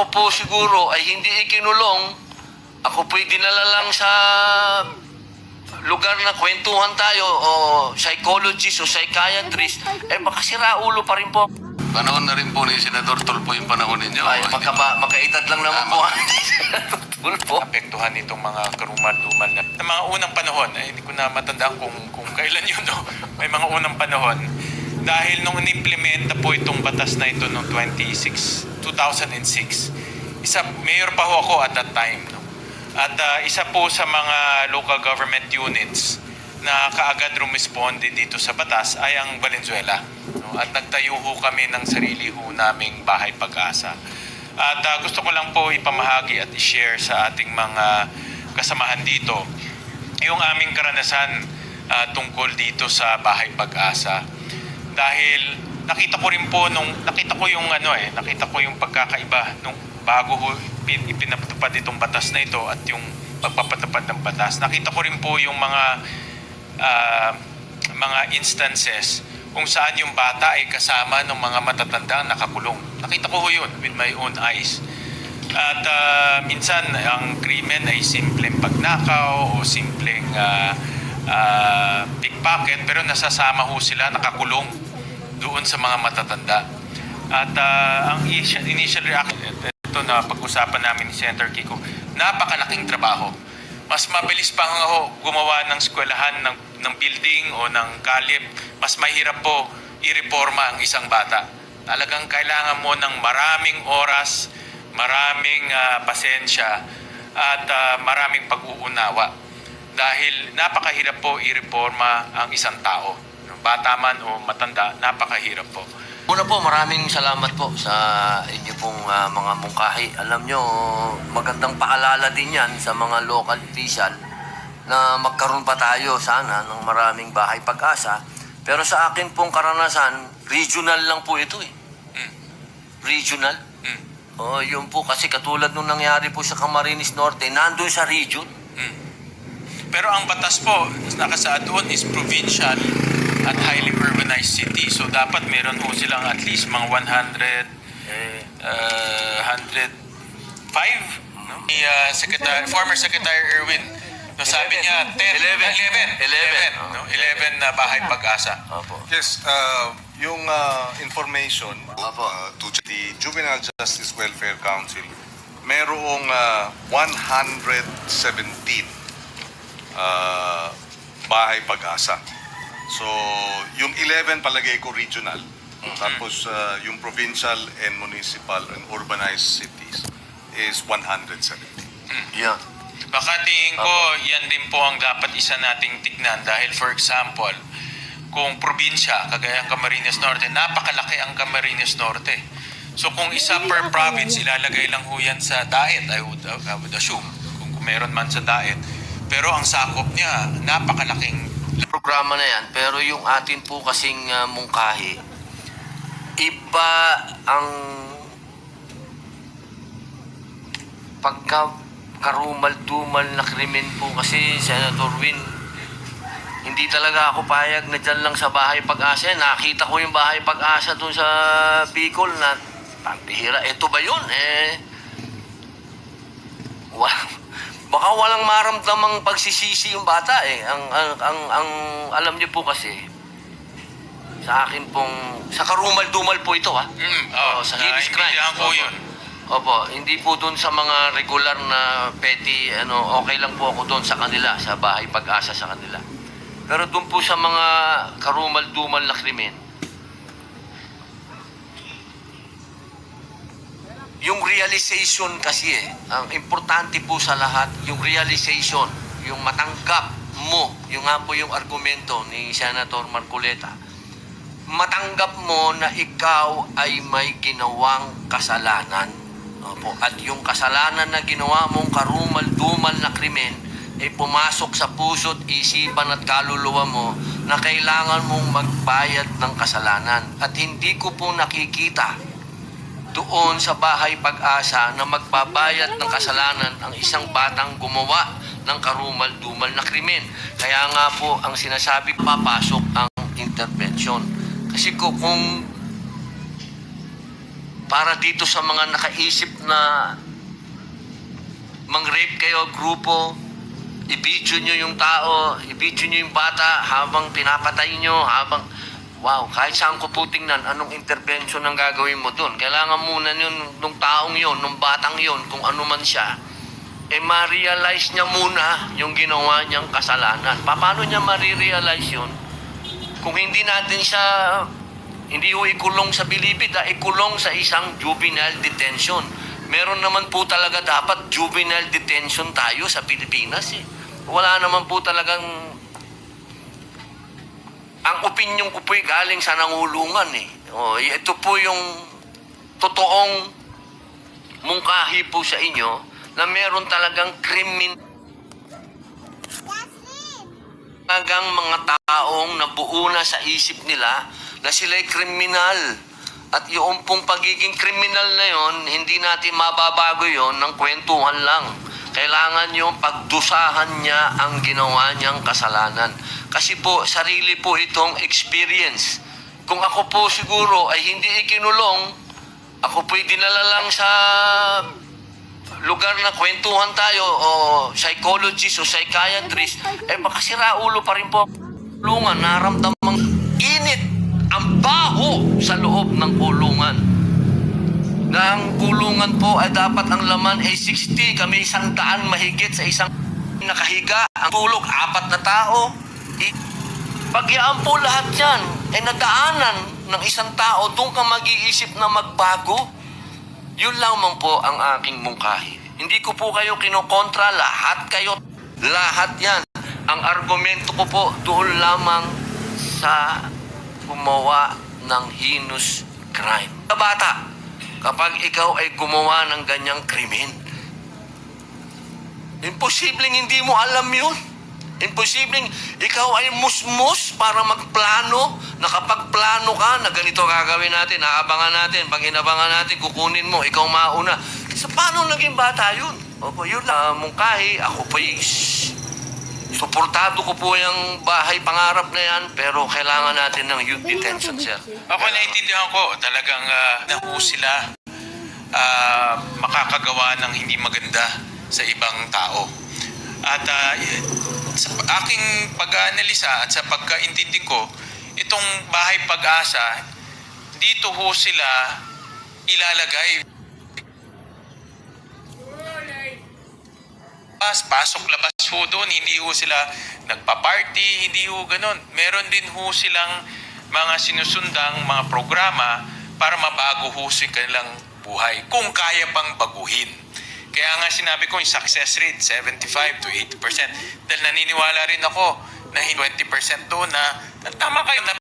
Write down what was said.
ako po siguro ay hindi ikinulong, ako po'y dinala lang sa lugar na kwentuhan tayo o psychologist o psychiatrist, eh baka sira ulo pa rin po. Panahon na rin po ni Senador Tulfo yung panahon ninyo. Ay, Hindi magkaba, magkaedad lang naman po. Tulpo. apektuhan itong mga karumal-dumal na, na mga unang panahon, eh, hindi ko na matandaan kung, kung kailan yun, no? may mga unang panahon, dahil nung inimplementa po itong batas na ito noong 26, 2006, isa, mayor pa ho ako at that time, no? at ah, isa po sa mga local government units na kaagad rumisponde dito sa batas ay ang Valenzuela. No? At nagtayo ho kami ng sarili ho naming bahay pag-asa. At ah, gusto ko lang po ipamahagi at i-share sa ating mga kasamahan dito yung aming karanasan ah, tungkol dito sa bahay pag-asa. Dahil nakita ko rin po nung nakita ko yung ano eh, nakita ko yung pagkakaiba nung bago pin- ipinatupad itong batas na ito at yung pagpapatupad ng batas. Nakita ko rin po yung mga ah, mga instances kung saan yung bata ay kasama ng mga matatandang nakakulong. Nakita ko ho yun with my own eyes. At ah, minsan ang krimen ay simpleng pagnakaw o simpleng ah, ah, pickpocket pero nasasama ho sila nakakulong doon sa mga matatanda. At ah, ang initial, reaction, ito na pag-usapan namin ni Senator Kiko, napakalaking trabaho. Mas mabilis pa nga ho gumawa ng eskwelahan ng, ng building o ng kalip. Mas mahirap po i-reforma ang isang bata. Talagang kailangan mo ng maraming oras, maraming ah, pasensya, at ah, maraming pag-uunawa. Dahil napakahirap po i-reforma ang isang tao. Bata man o matanda, napakahirap po. Una po, maraming salamat po sa inyo pong ah, mga mungkahi. Alam nyo, magandang paalala din yan sa mga local official na magkaroon pa tayo sana ng maraming bahay pag-asa. Pero sa akin pong karanasan, regional lang po ito eh. Mm. Regional. Mm. Oh, yun po kasi katulad nung nangyari po sa Camarines Norte, nandun sa region. Mm. Pero ang batas po, nakasaad doon is provincial at highly urbanized city. So dapat meron ho silang at least mga 100 Eh, uh, 105 no? Ni uh, Secretary, former Secretary Erwin no, sabi niya 10 Eleven. 11 Eleven. 11 no? 11 na bahay pag-asa opo. Yes, uh, yung uh, information Opo. uh, to the Juvenile Justice Welfare Council, merong uh, 117 uh, bahay pag-asa. So, yung 11 palagay ko regional. Tapos uh, yung provincial and municipal and urbanized cities is 170. Yeah. Baka tingin ko, yan din po ang dapat isa nating tignan dahil for example, kung probinsya, kagaya ng Camarines Norte, napakalaki ang Camarines Norte. So kung isa per province, ilalagay lang ho yan sa diet, I would, I would assume, kung, kung meron man sa diet. Pero ang sakop niya, napakalaking programa na yan, pero yung atin po kasing ah, mungkahi, iba ang pagka karumal-dumal na krimen po kasi Senator Win hindi talaga ako payag na dyan lang sa bahay pag-asa. Nakita ko yung bahay pag-asa doon sa Bicol na pambihira ito ba yun eh? Wa- baka walang maramdamang pagsisisi yung bata eh. Ang, ang, ang, ang alam niyo po kasi, sa akin pong, sa karumal-dumal po ito ha. Mm, oh, Oo, sa na heinous crime. intindihan ko Opo. yun. Opo, hindi po doon sa mga regular na petty, ano, okay lang po ako doon sa kanila, sa bahay pag-asa sa kanila. Pero doon po sa mga karumal-dumal na krimen, yung realization kasi eh, ang importante po sa lahat, yung realization, yung matanggap mo, yung nga po yung argumento ni Senator Marcoleta, matanggap mo na ikaw ay may ginawang kasalanan. Opo. At yung kasalanan na ginawa mong karumal-dumal na krimen ay pumasok sa puso't isipan at kaluluwa mo na kailangan mong magbayad ng kasalanan. At hindi ko po nakikita doon sa bahay pag-asa na magbabayad ng kasalanan ang isang batang gumawa ng karumal-dumal na krimen. Kaya nga po ang sinasabi papasok ang intervention. Kasi ko kung para dito sa mga nakaisip na mang-rape kayo, grupo, i-video nyo yung tao, i-video nyo yung bata habang pinapatay nyo, habang, wow, kahit saan ko po tingnan, anong intervention ang gagawin mo doon? Kailangan muna yun, nung taong yon, nung batang yon, kung ano man siya, eh ma-realize niya muna yung ginawa niyang kasalanan. Paano niya ma-realize yun? Kung hindi natin siya, hindi ho ikulong sa bilibid, ah, ikulong sa isang juvenile detention. Meron naman po talaga dapat juvenile detention tayo sa Pilipinas eh. Wala naman po talagang ang opinion ko po galing sa nangulungan eh. O, ito po yung totoong mungkahi po sa inyo na meron talagang krimin talagang mga taong nabuo na sa isip nila na sila'y kriminal. At yung pong pagiging kriminal na yon, hindi natin mababago yon ng kwentuhan lang. Kailangan yung pagdusahan niya ang ginawa niyang kasalanan. Kasi po, sarili po itong experience. Kung ako po siguro ay hindi ikinulong, ako po'y dinala lang sa lugar na kwentuhan tayo o psychologist o psychiatrist, eh baka sira ulo pa rin po. Kulungan, naramdamang init, ang baho sa loob ng kulungan. Na ang kulungan po ay dapat ang laman ay 60, kami isang daan mahigit sa isang nakahiga. Ang tulog, apat na tao. Pagyaan po lahat yan, ay nadaanan ng isang tao, doon ka mag-iisip na magbago. Yun lamang po ang aking mungkahi. Hindi ko po kayo kinokontra, lahat kayo, lahat yan. Ang argumento ko po doon lamang sa gumawa ng heinous crime. Sa bata, kapag ikaw ay gumawa ng ganyang krimen, imposibleng hindi mo alam yun. Imposibleng ikaw ay musmus para magplano, nakapagplano ka na ganito gagawin natin, aabangan natin, pag inabangan natin, kukunin mo, ikaw mauna. So, paano naging bata yun? Opo, yun lang. mungkahi, ako po suportado ko po yung bahay pangarap na yan, pero kailangan natin ng youth detention, sir. Ako naiintindihan ko, talagang uh, nahu sila ah, makakagawa ng hindi maganda sa ibang tao. At ah, sa aking pag-aanalisa at sa pagkaintindi ko, itong bahay pag-asa, dito ho sila ilalagay. Pas, pasok labas ho doon, hindi ho sila nagpa-party, hindi ho ganun. Meron din ho silang mga sinusundang mga programa para mabago ho si kanilang buhay kung kaya pang baguhin. Kaya nga sinabi ko yung success rate 75 to 80%. Dahil naniniwala rin ako na 20% doon na tama kayo na